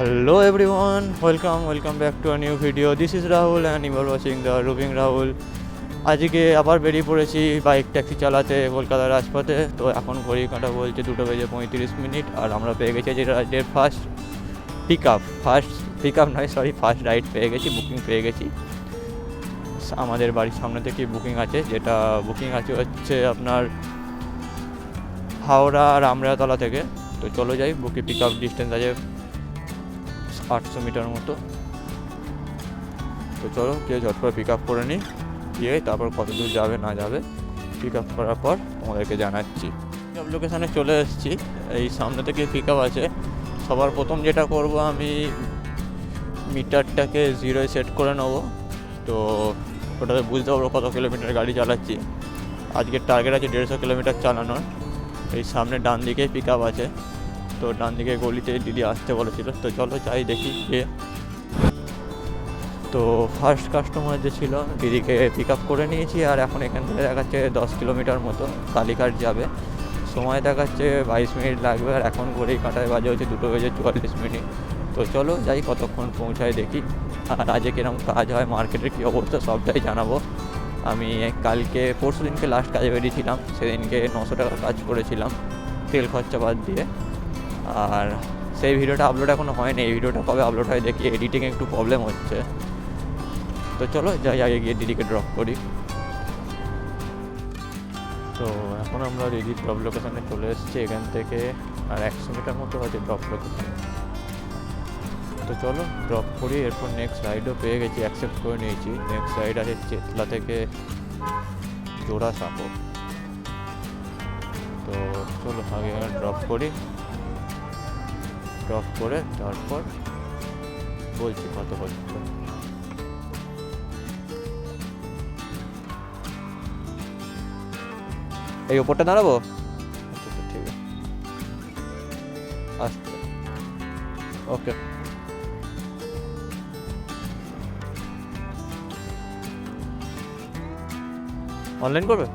Hello everyone, welcome, welcome back to a new video. This is Rahul and you are watching the Rubing Rahul. আজকে আবার বেরিয়ে পড়েছি bike taxi চালাতে কলকাতার রাজপথে। তো এখন ঘড়ি কাঁটা বলছে দুটো বেজে পঁয়ত্রিশ মিনিট আর আমরা পেয়ে গেছি যে রাইডের first pick up first pick up নয় সরি ফার্স্ট রাইড পেয়ে গেছি বুকিং পেয়ে গেছি। আমাদের বাড়ির সামনে থেকে বুকিং আছে যেটা বুকিং আছে হচ্ছে আপনার হাওড়া রামরাতলা থেকে। তো চলো যাই বুকে পিক আপ ডিস্টেন্স আছে। আটশো মিটার মতো। তো চলো গিয়ে ঝট করে পিক আপ করে নিই গিয়ে তারপর কত দূর যাবে না যাবে পিক আপ করার পর তোমাদেরকে জানাচ্ছি। সব লোকেশানে চলে এসেছি। এই সামনে থেকে পিক আপ আছে। সবার প্রথম যেটা করব আমি মিটারটাকে জিরোয় সেট করে নেব। তো ওটাতে বুঝতে পারব কত কিলোমিটার গাড়ি চালাচ্ছি। আজকের টার্গেট আছে দেড়শো কিলোমিটার চালানোর। এই সামনে ডান দিকে পিক আপ আছে। তো ডান দিকে গলিতে দিদি আসতে বলেছিল, তো চলো যাই দেখি গিয়ে তো ফার্স্ট কাস্টমার যে ছিল, দিদিকে পিক আপ করে নিয়েছি আর এখন এখান থেকে দেখাচ্ছে দশ কিলোমিটার মতো কালীঘাট যাবে। সময় দেখাচ্ছে বাইশ মিনিট লাগবে আর এখন ঘড়ি কাঁটায় বাজে হচ্ছে দুটো বেজে চুয়াল্লিশ মিনিট। তো চলো যাই কতক্ষণ পৌঁছায় দেখি, আর আজকে কীরকম কাজ হয়, মার্কেটের কী অবস্থা সবটাই জানাব। আমি কালকে পরশু দিনকে লাস্ট কাজে বেরিয়েছিলাম, সেদিনকে নশো টাকা কাজ করেছিলাম তেল খরচা বাদ দিয়ে। আর সেই ভিডিওটা আপলোড এখনও হয়নি, এই ভিডিওটা কবে আপলোড হয় দেখি এডিটিংয়ে একটু প্রবলেম হচ্ছে। তো চলো যাই, আগে গিয়ে দিদিকে ড্রপ করি। তো এখন আমরা দিদির ড্রপ লোকেশানে চলে এসেছি এখান থেকে, আর একশো মিটার মতো আছে ড্রপ লোকেশান তো চলো ড্রপ করি, এরপর নেক্সট রাইডও পেয়ে গেছি অ্যাকসেপ্ট করে নিয়েছি। নেক্সট রাইড আছে চেতলা থেকে জোড়া সাঁকো তো চলো আগে ড্রপ করি। ড্রপ করে তারপর বলছি কত হচ্ছে এই ওপরটা দাঁড়াবো আচ্ছা ঠিক আছে। আচ্ছা ওকে। অনলাইন করবে?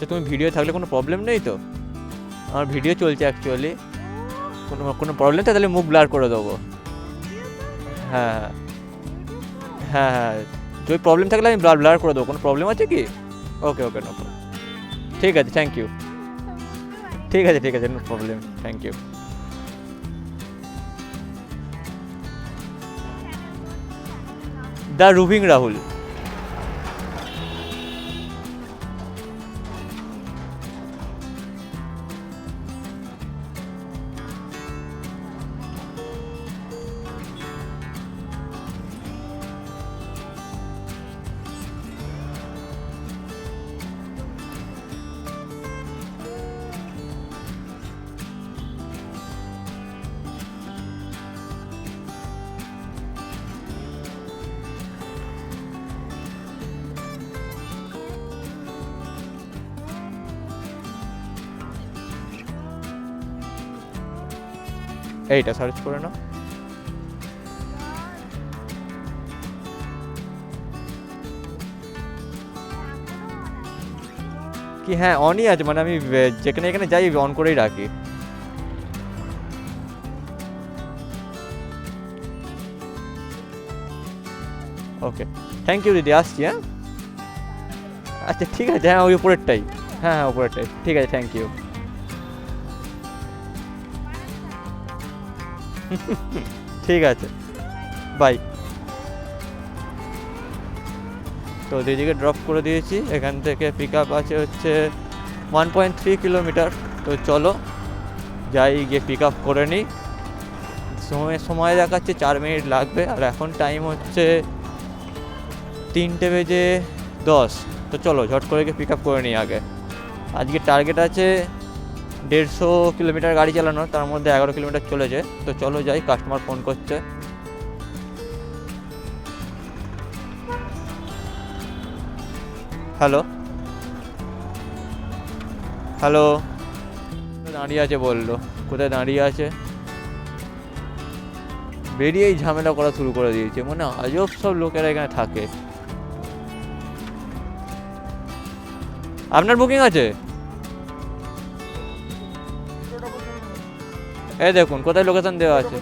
আচ্ছা তুমি ভিডিও থাকলে কোনো প্রবলেম নেই তো? আমার ভিডিও চলছে অ্যাকচুয়ালি কোনো কোনো প্রবলেম থাকে তাহলে মুখ ব্লার করে দেবো। হ্যাঁ হ্যাঁ। হ্যাঁ যদি প্রবলেম থাকলে আমি ব্লার ব্লার করে দেবো। কোনো প্রবলেম আছে কি? ওকে ওকে নো ঠিক আছে থ্যাংক ইউ ঠিক আছে ঠিক আছে no problem thank you the রুবিং Rahul এইটা সার্চ করে নাও। কি হ্যাঁ অনই আছে মানে আমি যেখানে এখানে যাই অন করেই রাখি। ওকে থ্যাংক ইউ দিদি, আসছি হ্যাঁ? আচ্ছা ঠিক আছে হ্যাঁ ওই উপরেরটাই। হ্যাঁ হ্যাঁ উপরেরটাই, ঠিক আছে থ্যাংক ইউ ঠিক আছে বাই তো দিদিকে ড্রপ করে দিয়েছি, এখান থেকে পিক আপ আছে হচ্ছে ওয়ান পয়েন্ট থ্রি কিলোমিটার তো চলো, যাই গিয়ে পিক আপ করে নিই। সময় সময় দেখাচ্ছে, চার মিনিট লাগবে, আর এখন টাইম হচ্ছে তিনটে বেজে দশ। তো চলো, ঝট করে গিয়ে পিক আপ করে নিই আগে। আজকে টার্গেট আছে দেড়শো কিলোমিটার গাড়ি চালানো, তার মধ্যে এগারো কিলোমিটার চলেছে। তো চলো যাই কাস্টমার ফোন করছে। হ্যালো হ্যালো দাঁড়িয়ে আছে বলল? কোথায় দাঁড়িয়ে আছে? বেরিয়েই ঝামেলা করা শুরু করে দিয়েছে। মানে আজব সব লোকেরা এখানে থাকে। আপনার বুকিং আছে? এই দেখুন, কোথায় লোকেশন দেওয়া আছে?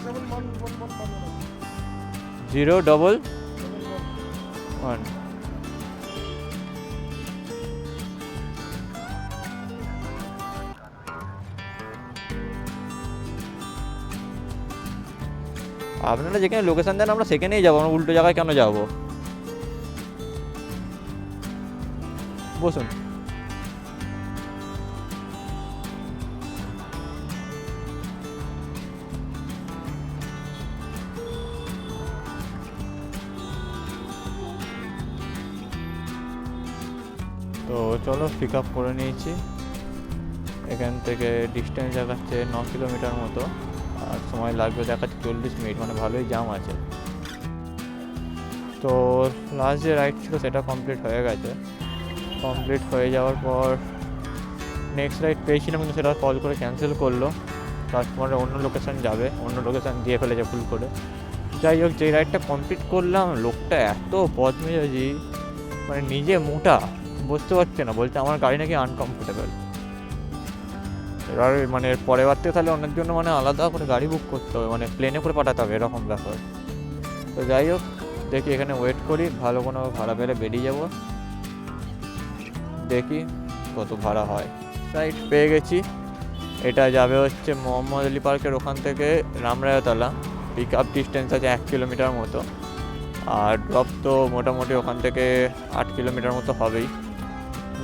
জিরো ডবল ওয়ান আপনারা যেখানে লোকেশন দেন, আমরা সেখানেই যাব, আমরা উল্টো জায়গায় কেন যাব? বসুন। তো চলো পিক আপ করে নিয়েছি। এখান থেকে ডিস্টেন্স দেখাচ্ছে ন কিলোমিটার মতো। আর সময় লাগবে দেখাচ্ছে চল্লিশ মিনিট মানে ভালোই জাম আছে। তো লাস্ট যে রাইড ছিল সেটা কমপ্লিট হয়ে গেছে। কমপ্লিট হয়ে যাওয়ার পর নেক্সট রাইড পেয়েছিলাম কিন্তু সেটা কল করে ক্যান্সেল করল। কাস্টমার অন্য লোকেশান যাবে, অন্য লোকেশান দিয়ে ফেলেছে ভুল করে। যাই হোক যেই রাইডটা কমপ্লিট করলাম, লোকটা এত বদমেজাজি মানে নিজে মোটা। বুঝতে পারছে না, বলছে আমার গাড়ি নাকি আনকমফোর্টেবল এবার মানে পরের বার থেকে তাহলে অনেক জন্য মানে আলাদা করে গাড়ি বুক করতে হবে মানে প্লেনে করে পাঠাতে হবে, এরকম ব্যাপার। তো যাই হোক, দেখি এখানে ওয়েট করি, ভালো কোনো ভাড়া পেলে বেরিয়ে যাব। দেখি কত ভাড়া হয়। সাইট পেয়ে গেছি। এটা যাবে হচ্ছে মোহাম্মদ আলী পার্কের ওখান থেকে রামরায়তলা। পিক আপ ডিস্টেন্স আছে এক কিলোমিটার মতো। আর ড্রপ তো মোটামুটি ওখান থেকে আট কিলোমিটার মতো হবেই।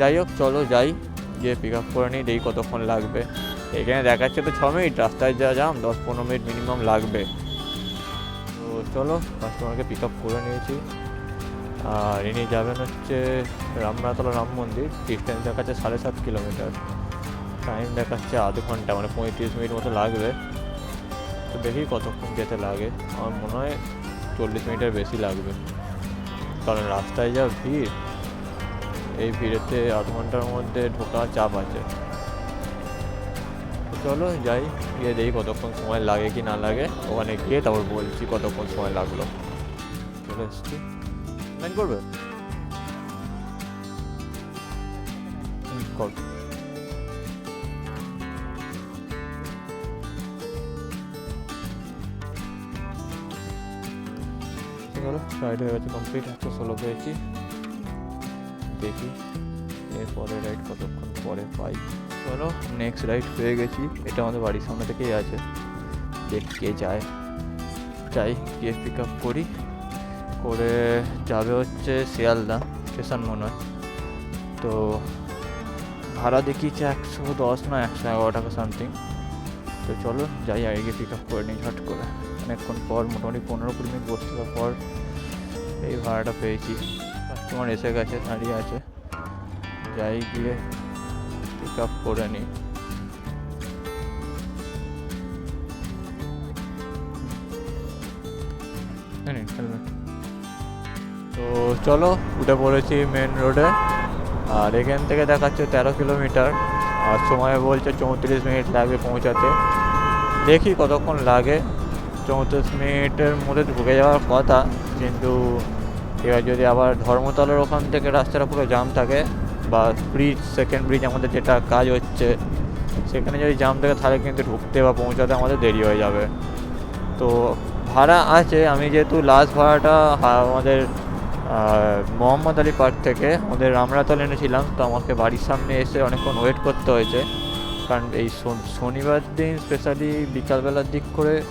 যাই হোক, চলো যাই। গিয়ে পিক আপ করে নিই, দেখি কতক্ষণ লাগবে। এখানে দেখাচ্ছে তো ছ মিনিট রাস্তায় যা যাম, দশ পনেরো মিনিট মিনিমাম লাগবে। তো চলো কাস্টমারকে পিক আপ করে নিয়েছি। আর ইনি যাবেন হচ্ছে রামনাথলা রাম মন্দির ডিস্টেন্স দেখাচ্ছে সাড়ে সাত কিলোমিটার টাইম দেখাচ্ছে আধ ঘণ্টা মানে পঁয়ত্রিশ মিনিট মতো লাগবে। তো দেখি কতক্ষণ যেতে লাগে। আমার মনে হয় চল্লিশ মিনিটের বেশি লাগবে। কারণ রাস্তায় যা ভিড় এই ভিড়েতে আধ ঘণ্টার মধ্যে ঢোকা চাপ আছে। চলো যাই, গিয়ে দেখি কতক্ষণ সময় লাগে কি না লাগে। ওখানে গিয়ে তারপর বলছি কতক্ষণ সময় লাগল। চলে এসছি। লাইন করবে? চলো হয়ে গেছে কমপ্লিট একশো ষোলো পেয়েছি। দেখি। এরপরে রাইড কতক্ষণ পরে পাই। চলো নেক্সট রাইড পেয়ে গেছি। এটা আমাদের বাড়ির সামনে থেকেই আছে। দেখি কে যায়। যাই, গিয়ে পিক আপ করি। করে যাবে হচ্ছে শিয়ালদা স্টেশন মনে হয়। তো ভাড়া দেখিয়েছে একশো দশ না একশো এগারো টাকা সামথিং তো চলো, যাই, আগে গিয়ে পিক আপ করে নিই ঝট করে। অনেকক্ষণ পর, মোটামুটি পনেরো কুড়ি মিনিট বসে পর এই ভাড়াটা পেয়েছি। কাস্টমার এসে গেছে, দাঁড়িয়ে আছে। যাই গিয়ে পিক আপ করে নিই। তো চলো, উঠে পড়েছি মেন রোডে আর এখান থেকে দেখাচ্ছে তেরো কিলোমিটার। আর সময় বলছে চৌত্রিশ মিনিট লাগবে পৌঁছাতে। দেখি কতক্ষণ লাগে। চৌত্রিশ মিনিটের মধ্যে ঢুকে যাওয়ার কথা, কিন্তু এবার যদি আবার ধর্মতলার ওখান থেকে রাস্তাটা পুরো জাম থাকে বা ব্রিজ সেকেন্ড ব্রিজ আমাদের যেটা কাজ হচ্ছে, সেখানে যদি জাম থাকে তাহলে কিন্তু ঢুকতে বা পৌঁছাতে আমাদের দেরি হয়ে যাবে। তো ভাড়া আছে, আমি যেহেতু লাস্ট ভাড়াটা আমাদের মোহাম্মদ আলী পার্ক থেকে, আমাদের রামরাতল এনেছিলাম, তো আমাকে বাড়ির সামনে এসে অনেকক্ষণ ওয়েট করতে হয়েছে। কারণ এই শন- শনিবার দিন স্পেশালি বিকালবেলার দিক করে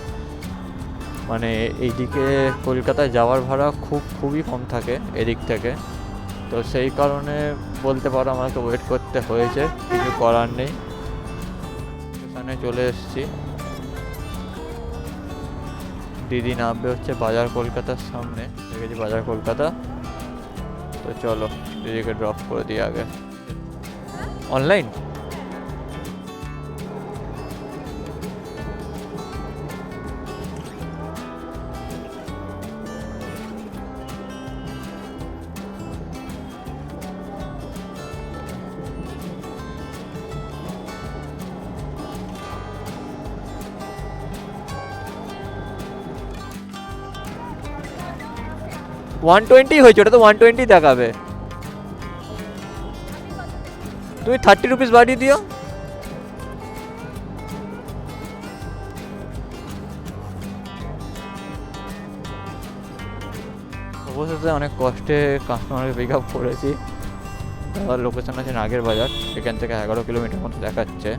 মানে এইদিকে কলকাতায় যাওয়ার ভাড়া খুব, খুবই কম থাকে এদিক থেকে। তো সেই কারণে বলতে পারো আমাকে ওয়েট করতে হয়েছে, কিছু করার নেই। এখানে চলে এসেছি। দিদি নামবে হচ্ছে বাজার কলকাতার সামনে, দেখেছি বাজার কলকাতা। তো চলো, দিদিকে ড্রপ করে দিই আগে। অনলাইন ওয়ান টোয়েন্টি হয়েছে, ওটা তো ওয়ান টোয়েন্টি দেখাবে। তুমি থার্টি রুপিস বাড়িয়ে দিও। অবশেষে অনেক কষ্টে কাস্টমারকে পিক আপ করেছি। দাদার লোকেশন আছে নাগের বাজার, এখান থেকে এগারো কিলোমিটার মতো দেখাচ্ছে।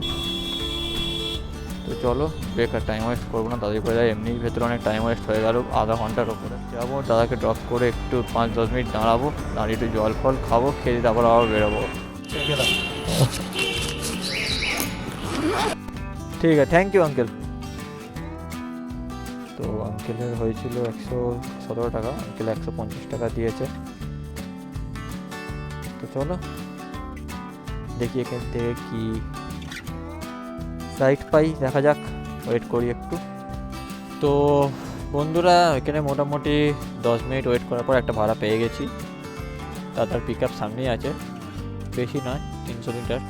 তো চলো, বেকার টাইম ওয়েস্ট করব না, তাদের করে এমনি ভেতরে অনেক টাইম ওয়েস্ট হয়ে গেল, আধা ঘণ্টার ওপরে যাব, দাদাকে ড্রপ করে একটু পাঁচ, দশ মিনিট দাঁড়াবো, দাঁড়িয়ে একটু জল ফল খাব, খেয়ে তারপর আবার বেরোবো। ঠিক আছে থ্যাংক ইউ আঙ্কেল তো আঙ্কেলের হয়েছিল একশো সতেরো টাকা আঙ্কেল একশো পঞ্চাশ টাকা দিয়েছে। তো চলো, দেখি এখান থেকে কি রাইট পাই, দেখা যাক ওয়েট করি একটু। তো বন্ধুরা, এখানে মোটামুটি দশ মিনিট ওয়েট করার পর একটা ভাড়া পেয়ে গেছি। দাদার পিক আপ সামনেই আছে। বেশি নয়, তিনশো মিটার।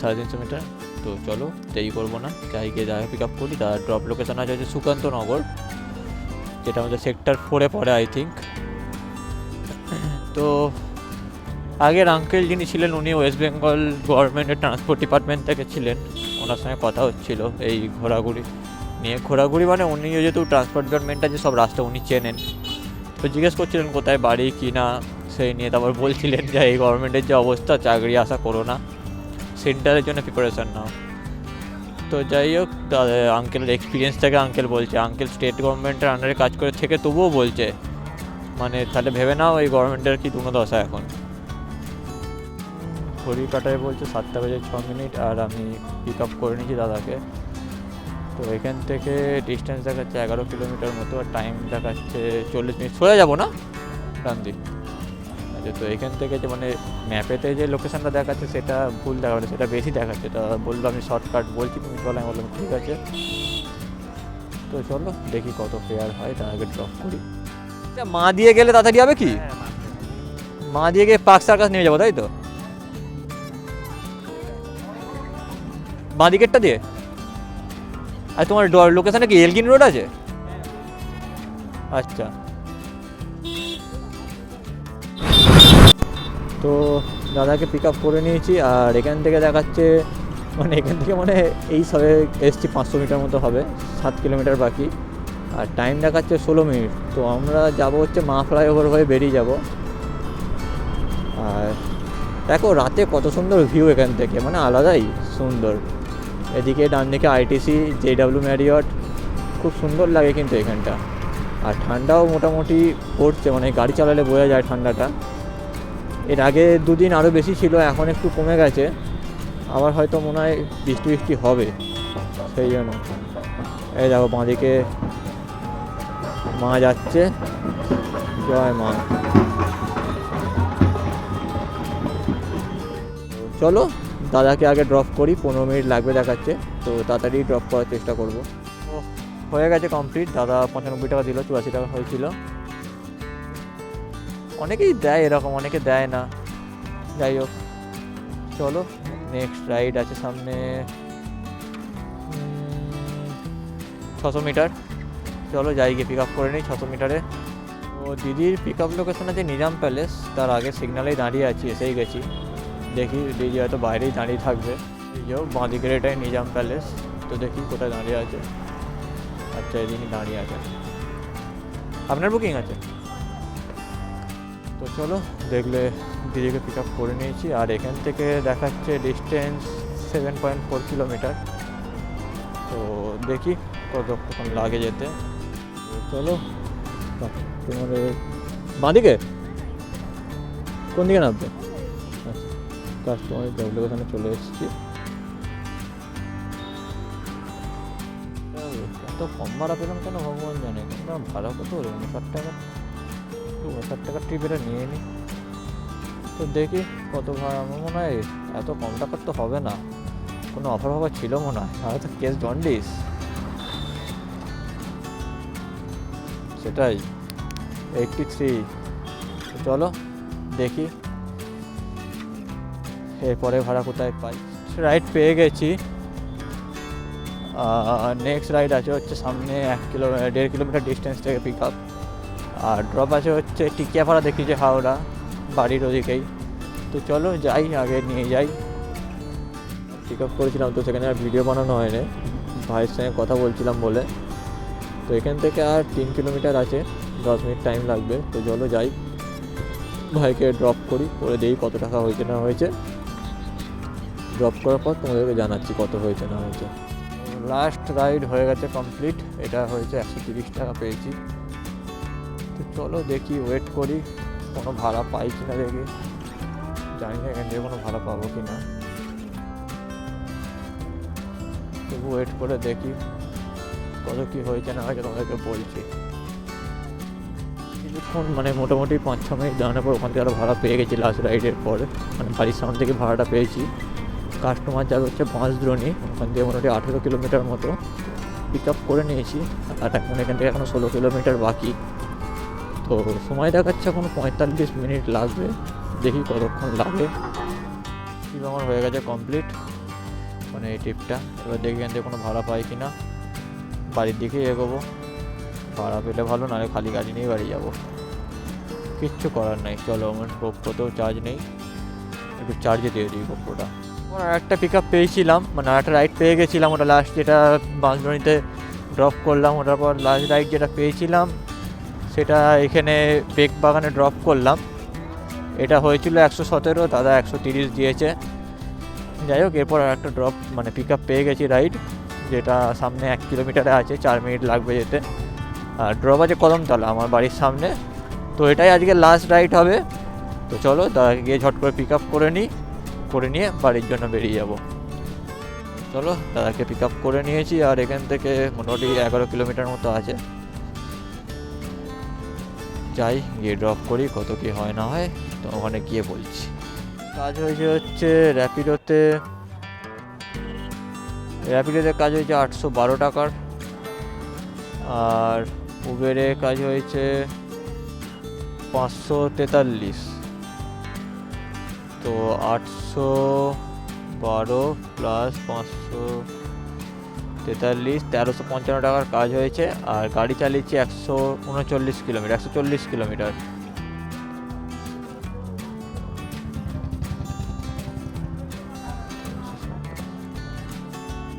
সাড়ে তিনশো মিটার। তো চলো, দেরি করব না। যাই গিয়ে দাদা পিক আপ করি। দাদার ড্রপ লোকেশন আছে হচ্ছে সুকান্ত নগর, যেটা আমাদের সেক্টর ফোরে পড়ে আই থিঙ্ক তো আগের আঙ্কেল যিনি ছিলেন, উনি ওয়েস্ট বেঙ্গল গভর্নমেন্টের ট্রান্সপোর্ট ডিপার্টমেন্ট থেকে ছিলেন। ওনার সঙ্গে কথা হচ্ছিল, এই ঘোরাঘুরি। নিয়ে ঘোরাঘুরি মানে উনি যেহেতু ট্রান্সপোর্ট ডিপার্টমেন্টটা যে সব রাস্তা উনি চেনেন। তো জিজ্ঞেস করছিলেন কোথায় বাড়ি, কি না, সেই নিয়ে তারপর বলছিলেন যে, এই গভর্নমেন্টের যে অবস্থা, চাকরি আশা করো না। সেন্টারের জন্য প্রিপারেশন নাও। তো যাই হোক আঙ্কেলের এক্সপিরিয়েন্স থেকে আঙ্কেল বলছে আঙ্কেল স্টেট গভর্নমেন্টের আন্ডারে কাজ করে থেকে তবুও বলছে মানে তাহলে ভেবে নাও, এই গভর্নমেন্টের কি দশা এখন? ঘড়ি কাটায় বলছে, সাতটা বেজে ছ মিনিট, আর আমি পিক আপ করে নিয়েছি দাদাকে। তো এখান থেকে ডিস্টেন্স দেখাচ্ছে এগারো কিলোমিটার মতো আর টাইম দেখাচ্ছে চল্লিশ মিনিট সরে যাব না? রান্দি আচ্ছা তো এখান থেকে যে মানে ম্যাপেতে যে লোকেশানটা দেখাচ্ছে সেটা ভুল দেখাচ্ছে সেটা বেশি দেখাচ্ছে। তা বলল আমি শর্টকাট বলছি তুমি চলো আমি বললাম ঠিক আছে। তো চলো দেখি কত ফেয়ার হয় তার আগে ড্রপ করি। আচ্ছা, মা দিয়ে গেলে তাড়াতাড়ি হবে কি? মা দিয়ে গিয়ে পার্ক সার্কাস নিয়ে যাব তাই তো? বাঁ দিকেরটা দিয়ে? আর তোমার লোকেশনে কি এলগিন রোড আছে? আচ্ছা। তো দাদাকে পিক আপ করে নিয়েছি আর এখান থেকে দেখাচ্ছে মানে এখান থেকে মানে এই সবে এসছি পাঁচশো মিটার মতো হবে, সাত কিলোমিটার বাকি। আর টাইম দেখাচ্ছে ষোলো মিনিট, তো আমরা যাব হচ্ছে মা ফ্লাইওভার হয়ে বেরিয়ে যাব। আর দেখো, রাতে কত সুন্দর ভিউ এখান থেকে মানে আলাদাই সুন্দর। এদিকে ডান দিকে আইটিসি, জেডাব্লিউ ম্যারিয়ট, খুব সুন্দর লাগে কিন্তু এখানটা। আর ঠান্ডাও মোটামুটি পড়ছে মানে গাড়ি চালালে বোঝা যায় ঠান্ডাটা। এর আগে দুদিন আরও বেশি ছিল, এখন একটু কমে গেছে। আবার হয়তো মনে হয় বৃষ্টি বৃষ্টি হবে, সেই জন্য। এই দেখো, বাঁদিকে মা যাচ্ছে। জয় মা। চলো দাদাকে আগে ড্রপ করি, পনেরো মিনিট লাগবে দেখাচ্ছে। তো তাড়াতাড়ি ড্রপ করার চেষ্টা করব। হয়ে গেছে কমপ্লিট দাদা পঁচানব্বই টাকা দিল, চুরাশি টাকা হয়েছিল। অনেকেই দেয় এরকম, অনেকে দেয় না। যাই হোক, চলো নেক্সট রাইড আছে সামনে। ছশো মিটার। চলো যাই গিয়ে পিক আপ করে নিই ছশো মিটারে। তো দিদির পিক আপ লোকেশন আছে নিজাম প্যালেস তার আগে সিগনালেই দাঁড়িয়ে আছি, এসেই গেছি। দেখি দিদি হয়তো বাইরেই দাঁড়িয়ে থাকবে। এই যাও বাঁ দিকের এটাই নিজাম প্যালেস তো দেখি কোথায় দাঁড়িয়ে আছে। আচ্ছা এদিনই দাঁড়িয়ে আছে। আপনার বুকিং আছে? তো চলো, দেখলে দিদিকে পিক আপ করে নিয়েছি। আর এখান থেকে দেখাচ্ছে distance seven point four kilometre তো দেখি কতক্ষণ লাগে যেতে। চলো তোমার বাঁদিকে? কোন দিকে নামবে কাস্টমার ডব্লিউ ওখানে চলে এসেছি। এত কম ভাড়া পেলাম কেন ভগবান জানে? কিন্তু ভাড়া কত? উনষাট টাকা। কথা টাকার ট্রিপ এটা নিয়ে নিই তো দেখি কত ভাড়া আমার মনে হয় এত কম টাকার তো হবে না। কোনো অফার ফফার ছিল মনে হয়? তাহলে তো কেস জন্ডিস সেটাই। এইটটি থ্রি চলো, দেখি। এরপরে ভাড়া কোথায় পাই? রাইড পেয়ে গেছি। নেক্সট রাইড আছে হচ্ছে সামনে এক কিলো, দেড় কিলোমিটার ডিস্টেন্স থেকে পিক আপ আর ড্রপ আছে হচ্ছে টিকিয়াপাড়া দেখি যে হাওড়া, বাড়ির ওদিকেই। তো চলো যাই, আগে নিয়ে যাই। পিক আপ করেছিলাম তো, সেখানে আর ভিডিও বানানো হয়নি। ভাইয়ের সঙ্গে কথা বলছিলাম বলে। তো এখান থেকে আর তিন কিলোমিটার আছে, দশ মিনিট টাইম লাগবে। তো চলো যাই। ভাইকে ড্রপ করি করে দিই কত টাকা হয়েছে না হয়েছে। ড্রপ করার পর তোমাদেরকে জানাচ্ছি কত হয়েছে, না হয়েছে। লাস্ট রাইড হয়ে গেছে কমপ্লিট এটা হয়েছে একশো তিরিশ টাকা পেয়েছি। তো চলো দেখি ওয়েট করি, কোনো ভাড়া পাই কি না দেখি। জানি না এখান থেকে কোনো ভাড়া পাবো কি না তবু ওয়েট করে দেখি, কত কি হয়েছে না হয়েছে তোমাদেরকে বলছি। কিছুক্ষণ মানে মোটামুটি পাঁচ ছ মিনিট দাঁড়ানোর পর ওখান থেকে আরও ভাড়া পেয়ে গেছি লাস্ট রাইডের পরে। মানে বাড়ির সামনে থেকে ভাড়াটা পেয়েছি। কাস্টমার যাবে হচ্ছে বাঁশদ্রোণী ওখান থেকে মোটামুটি আঠেরো কিলোমিটার মতো পিক আপ করে নিয়েছি, আর এখন এখান থেকে এখনও ষোলো কিলোমিটার বাকি। তো সময় দেখাচ্ছে এখন পঁয়তাল্লিশ মিনিট লাগবে, দেখি কতক্ষণ লাগে। ট্রিপ আমার হয়ে গেছে কমপ্লিট মানে এই ট্রিপটা এবার দেখি এখান থেকে কোনো ভাড়া পাই কি না বাড়ির দিকেই এগোবো। ভাড়া পেলে ভালো, নাহলে খালি গাড়ি নিয়েই বাড়ি যাব। কিচ্ছু করার নেই, চলো আমার গোপ্রোতেও চার্জ নেই। একটু চার্জে দিয়ে দিই গোপ্রোটা একটা পিক আপ পেয়েছিলাম মানে একটা রাইড পেয়ে গেছিলাম ওটা লাস্ট যেটা বাঁশবনিতে ড্রপ করলাম, ওটার পর লাস্ট রাইড যেটা পেয়েছিলাম, সেটা এখানে বেক বাগানে ড্রপ করলাম। এটা হয়েছিল একশো সতেরো, দাদা একশো তিরিশ দিয়েছে। যাই হোক, এরপর আর একটা ড্রপ মানে পিক আপ পেয়ে গেছি রাইড যেটা সামনে এক কিলোমিটারে আছে, চার মিনিট লাগবে যেতে। আর ড্রপ আছে কদমতলা, আমার বাড়ির সামনে। তো এটাই আজকে লাস্ট রাইড হবে। তো চলো, দাদাকে গিয়ে ঝট করে পিক আপ করে নিই। করে নিয়ে বাড়ির জন্য বেরিয়ে যাব। চলো, দাদাকে পিক আপ করে নিয়েছি আর এখান থেকে মোটামুটি এগারো কিলোমিটার মতো আছে। যাই, গিয়ে ড্রপ করি, কত কি হয় না হয়, তো ওখানে গিয়ে বলছি। কাজ হয়েছে হচ্ছে র্যাপিডোতে র্যাপিডোতে কাজ হয়েছে আটশো বারো টাকার। আর উবেরে কাজ হয়েছে পাঁচশো তেতাল্লিশ। তো আটশো বারো প্লাস পাঁচশো তেতাল্লিশ, তেরোশো পঞ্চান্ন টাকার কাজ হয়েছে, আর গাড়ি চালিয়েছি একশো উনচল্লিশ কিলোমিটার, একশো চল্লিশ কিলোমিটার।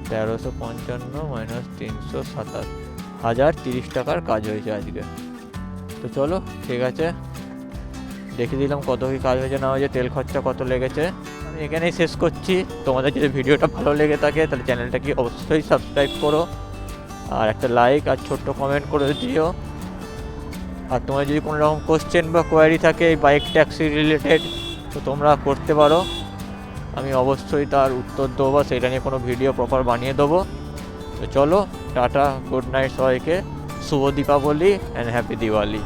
তেরোশো পঞ্চান্ন মাইনাস তিনশো সাতাশ, হাজার তিরিশ টাকার কাজ হয়েছে আজকে। তো চলো, ঠিক আছে। দেখে দিলাম কত কি কাজ হয়েছে, না হয়েছে, তেল খরচা কত লেগেছে। আমি এখানেই শেষ করছি। তোমাদের যদি ভিডিওটা ভালো লেগে থাকে, তাহলে চ্যানেলটাকে অবশ্যই সাবস্ক্রাইব করো। আর একটা লাইক আর ছোট্ট কমেন্ট করে দিও। আর তোমার যদি কোনো রকম কোশ্চেন বা কোয়ারি থাকে এই বাইক ট্যাক্সি রিলেটেড তো তোমরা করতে পারো। আমি অবশ্যই তার উত্তর দেবো বা সেটা নিয়ে কোনো ভিডিও প্রপার বানিয়ে দেবো। তো চলো, টাটা গুড নাইট সবাইকে। শুভ দীপাবলি অ্যান্ড হ্যাপি দিওয়ালি।